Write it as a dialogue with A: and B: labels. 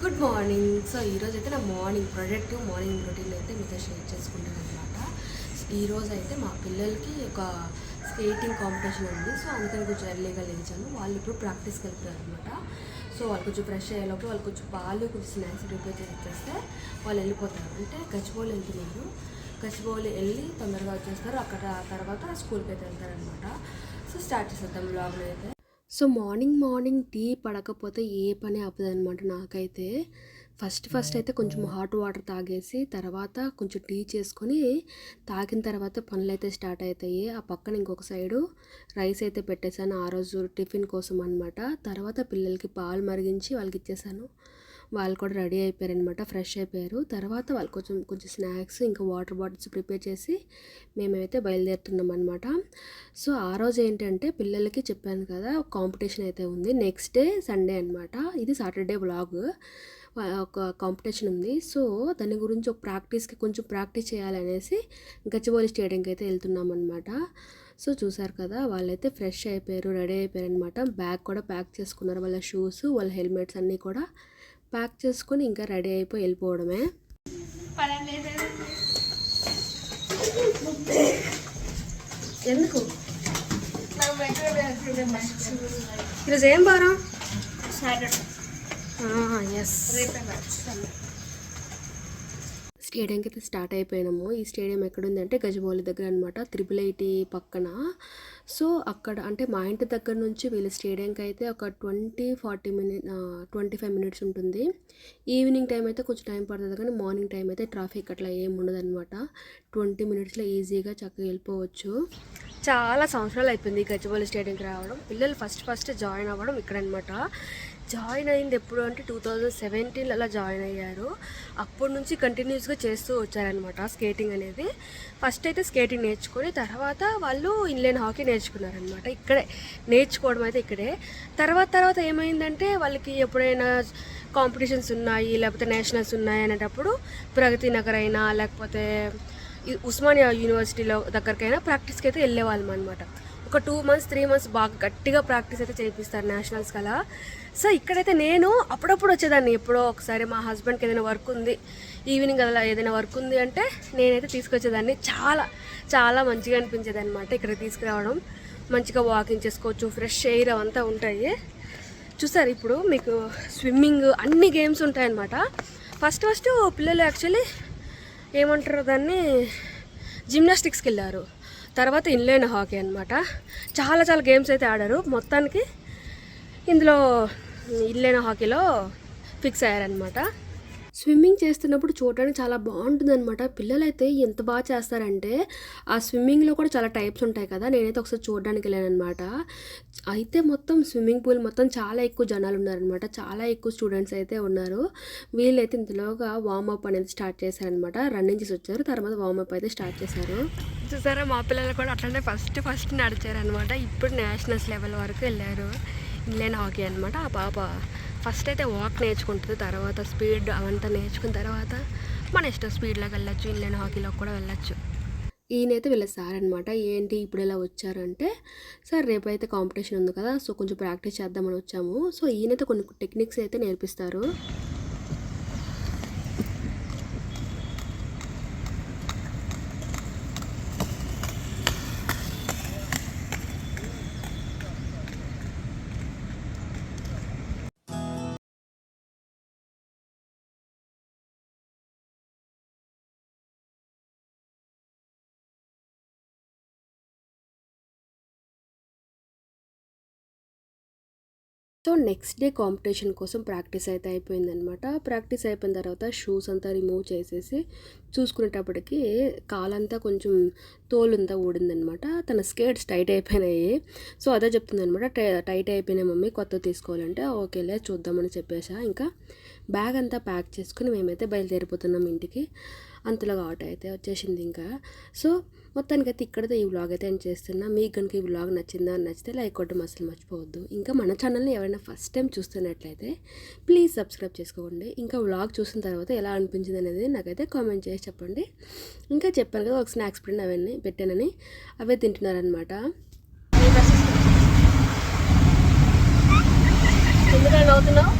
A: Good morning. So ఈరోజు అయితే నా మార్నింగ్ ప్రొడక్టివ్ మార్నింగ్ రొటీన్ అయితే మీతో షేర్ చేసుకుంటాను అనమాట ఈరోజు అయితే మా పిల్లలకి ఒక స్కేటింగ్ కాంపిటీషన్ ఉంది. సో అందుకని కొంచెం ఎర్లీగా లేచాను. వాళ్ళు ఇప్పుడు ప్రాక్టీస్కి వెళ్తారు అనమాట సో వాళ్ళు కొంచెం ఫ్రెష్ అయ్యేలోపు వాళ్ళు కొంచెం పాలు కొంచెం స్నాక్స్ ప్రిపేర్ చేసి వాళ్ళు వెళ్ళిపోతారు. అంటే గచ్చిబౌలి వెళ్తున్నారు. గచ్చిబౌలి వెళ్ళి తొందరగా వచ్చేస్తారు. అక్కడ ఆ తర్వాత స్కూల్కి అయితే వెళ్తారనమాట సో స్టార్ట్ చేసేద్దాం బ్లాగ్లో అయితే సో మార్నింగ్ మార్నింగ్ టీ పడకపోతే ఏ పని అనమాట నాకైతే. ఫస్ట్ ఫస్ట్ అయితే కొంచెం హాట్ వాటర్ తాగేసి తర్వాత కొంచెం టీ చేసుకొని తాగిన తర్వాత పనులు అయితే స్టార్ట్ అవుతాయి ఆ పక్కన ఇంకొక సైడు రైస్ అయితే పెట్టేశాను. ఆ రోజు టిఫిన్ కోసం అనమాట తర్వాత పిల్లలకి పాలు మరిగించి వాళ్ళకి ఇచ్చేసాను వాళ్ళు కూడా రెడీ అయిపోయారనమాట ఫ్రెష్ అయిపోయారు. తర్వాత వాళ్ళు కొంచెం కొంచెం స్నాక్స్ ఇంకా వాటర్ బాటిల్స్ ప్రిపేర్ చేసి మేమైతే బయలుదేరుతున్నాం అనమాట సో ఆ రోజు ఏంటంటే పిల్లలకి చెప్పాను కదా కాంపిటీషన్ అయితే ఉంది. నెక్స్ట్ డే సండే అనమాట ఇది సాటర్డే బ్లాగ్ ఒక కాంపిటీషన్ ఉంది. సో దాని గురించి ఒక ప్రాక్టీస్కి కొంచెం ప్రాక్టీస్ చేయాలనేసి గచ్చిబౌలి స్టేడియంకి అయితే వెళ్తున్నాం అనమాట సో చూసారు కదా వాళ్ళైతే ఫ్రెష్ అయిపోయారు రెడీ అయిపోయారు అనమాట బ్యాగ్ కూడా ప్యాక్ చేసుకున్నారు వాళ్ళ షూస్ వాళ్ళ హెల్మెట్స్ అన్నీ కూడా. ప్యాక్ చేసుకొని ఇంకా రెడీ అయిపోయి వెళ్ళిపోవడమే. ఎందుకు? ఈరోజు ఏం వారం ఎస్ స్టేడియంకి అయితే స్టార్ట్ అయిపోయినాము. ఈ స్టేడియం ఎక్కడుందంటే గజబౌలి దగ్గర అనమాట త్రిపుల్ ఐటీ పక్కన. సో అక్కడ అంటే మా ఇంటి దగ్గర నుంచి వీళ్ళ స్టేడియంకి అయితే ఒక twenty forty minute twenty five minutes ఉంటుంది. ఈవినింగ్ టైం అయితే కొంచెం టైం పడుతుంది కానీ మార్నింగ్ టైం అయితే ట్రాఫిక్ అట్లా ఏం ఉండదు అనమాట ట్వంటీ మినిట్స్లో ఈజీగా చక్కగా వెళ్ళిపోవచ్చు. చాలా సంవత్సరాలు అయిపోయింది ఈ స్టేడియంకి రావడం. పిల్లలు ఫస్ట్ ఫస్ట్ జాయిన్ అవ్వడం ఇక్కడ అనమాట జాయిన్ అయింది ఎప్పుడు అంటే టూ థౌజండ్ సెవెంటీన్ అలా జాయిన్ అయ్యారు. అప్పటి నుంచి కంటిన్యూస్గా చేస్తూ వచ్చారనమాట స్కేటింగ్ అనేది. ఫస్ట్ అయితే స్కేటింగ్ నేర్చుకొని తర్వాత వాళ్ళు ఇన్లైన్ హాకీ నేర్చుకున్నారనమాట ఇక్కడే నేర్చుకోవడం అయితే ఇక్కడే. తర్వాత తర్వాత ఏమైందంటే వాళ్ళకి ఎప్పుడైనా కాంపిటీషన్స్ ఉన్నాయి లేకపోతే నేషనల్స్ ఉన్నాయి అనేటప్పుడు ప్రగతి నగర్ అయినా లేకపోతే ఉస్మానియా యూనివర్సిటీలో దగ్గరకైనా ప్రాక్టీస్కి అయితే వెళ్ళేవాళ్ళం అనమాట ఒక టూ మంత్స్ త్రీ మంత్స్ బాగా గట్టిగా ప్రాక్టీస్ అయితే చేపిస్తారు నేషనల్స్ కలా. సో ఇక్కడైతే నేను అప్పుడప్పుడు వచ్చేదాన్ని. ఎప్పుడో ఒకసారి మా హస్బెండ్కి ఏదైనా వర్క్ ఉంది ఈవినింగ్ అలా ఏదైనా వర్క్ ఉంది అంటే నేనైతే తీసుకొచ్చేదాన్ని. చాలా చాలా మంచిగా అనిపించేది అనమాట ఇక్కడ తీసుకురావడం. మంచిగా వాకింగ్ చేసుకోవచ్చు ఫ్రెష్ ఎయిర్ అవంతా ఉంటాయి. చూసారు ఇప్పుడు మీకు స్విమ్మింగ్ అన్ని గేమ్స్ ఉంటాయన్నమాట. ఫస్ట్ ఫస్ట్ పిల్లలు యాక్చువల్లీ ఏమంటారు దాన్ని? జిమ్నాస్టిక్స్కి వెళ్ళారు. తర్వాత ఇన్లైన్ హాకీ అనమాట చాలా చాలా గేమ్స్ అయితే ఆడారు. మొత్తానికి ఇందులో ఇన్లైన్ హాకీలో ఫిక్స్ అయ్యారనమాట స్విమ్మింగ్ చేస్తున్నప్పుడు చూడడానికి చాలా బాగుంటుంది అనమాట పిల్లలైతే ఎంత బాగా చేస్తారంటే ఆ స్విమ్మింగ్లో కూడా చాలా టైప్స్ ఉంటాయి కదా. నేనైతే ఒకసారి చూడడానికి వెళ్ళాను అయితే మొత్తం స్విమ్మింగ్ పూల్ మొత్తం చాలా ఎక్కువ జనాలు ఉన్నారనమాట చాలా ఎక్కువ స్టూడెంట్స్ అయితే ఉన్నారు. వీళ్ళైతే ఇంతలోగా వార్మప్ అనేది స్టార్ట్ చేశారనమాట రన్నింగ్ చేసి వచ్చారు. తర్వాత వార్మప్ అయితే స్టార్ట్ చేశారు. చూసారా మా పిల్లలు కూడా అట్లనే ఫస్ట్ ఫస్ట్ నడిచారనమాట. ఇప్పుడు నేషనల్స్ లెవెల్ వరకు వెళ్ళారు. ఇన్లైన్ హాకీ అనమాట. ఆ పాప ఫస్ట్ అయితే వాక్ నేర్చుకుంటుంది తర్వాత స్పీడ్ అవంతా నేర్చుకున్న తర్వాత మన ఇష్టం స్పీడ్లోకి వెళ్ళచ్చు ఇన్లైన్ హాకీలో కూడా వెళ్ళచ్చు. ఈయనైతే వీళ్ళ సార్ అనమాట. ఏంటి ఇప్పుడు ఇలా వచ్చారంటే సార్ రేపైతే కాంపిటీషన్ ఉంది కదా సో కొంచెం ప్రాక్టీస్ చేద్దామని వచ్చాము. సో ఈయనైతే కొన్ని టెక్నిక్స్ అయితే నేర్పిస్తారు. సో నెక్స్ట్ డే కాంపిటీషన్ కోసం ప్రాక్టీస్ అయితే అయిపోయిందనమాట ప్రాక్టీస్ అయిపోయిన తర్వాత షూస్ అంతా రిమూవ్ చేసేసి చూసుకునేటప్పటికి కాలంతా కొంచెం తోలుంతా ఊడిందనమాట తన స్కేట్స్ టైట్ అయిపోయినాయి. సో అదే చెప్తుందనమాట టైట్ అయిపోయినాయి మమ్మీ కొత్త తీసుకోవాలంటే ఓకేలే చూద్దామని చెప్పేసా. ఇంకా బ్యాగ్ అంతా ప్యాక్ చేసుకుని మేమైతే బయలుదేరిపోతున్నాం ఇంటికి. అంతలోగా అవుట్ అయితే వచ్చేసింది ఇంకా. సో మొత్తానికి అయితే ఇక్కడతో ఈ వ్లాగ్ అయితే నేను చేస్తున్నా. మీకు కనుక ఈ వ్లాగ్ నచ్చిందా నచ్చితే లైక్ కొట్టడం అసలు మర్చిపోవద్దు. ఇంకా మన ఛానల్ని ఎవరైనా ఫస్ట్ టైం చూస్తున్నట్లయితే ప్లీజ్ సబ్స్క్రైబ్ చేసుకోండి. ఇంకా వ్లాగ్ చూసిన తర్వాత ఎలా అనిపించింది అనేది నాకైతే కామెంట్ చేసి చెప్పండి. ఇంకా చెప్పాను కదా ఒక స్నాక్స్ ప్రింట్ అవన్నీ పెట్టానని అవే తింటున్నారనమాట ఎందుకంటే అవుతున్నావు